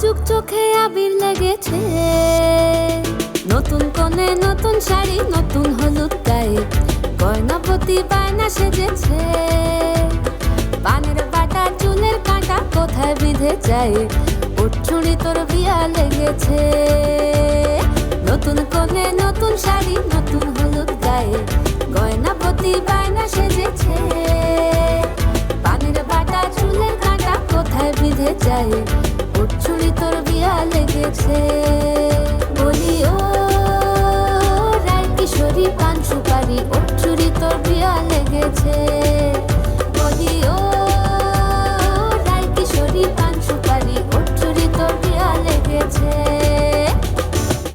লাজুক চোখে আবির লেগেছে। নতুন কোণে নতুন শাড়ি, নতুন হলুদ গায়ে গয়নাপতি বায়না সেজেছে। পানের বাটা চুলের কাঁটা কোথায় বিঁধে যায়? চুড়ি তোর বিয়া লেগেছে। নতুন কোণে নতুন শাড়ি, নতুন হলুদ গায়ে গয়নাপতি বায়না সেজেছে। পানের বাটা চুলের কাঁটা কোথায় বিঁধে যায়? চুলি তোর বিয়া লেগেছে। বলি, ও, রায় কিশোরী পান সুপারি তোর বিয়া লেগেছে। বলি বিয়া লেগেছে।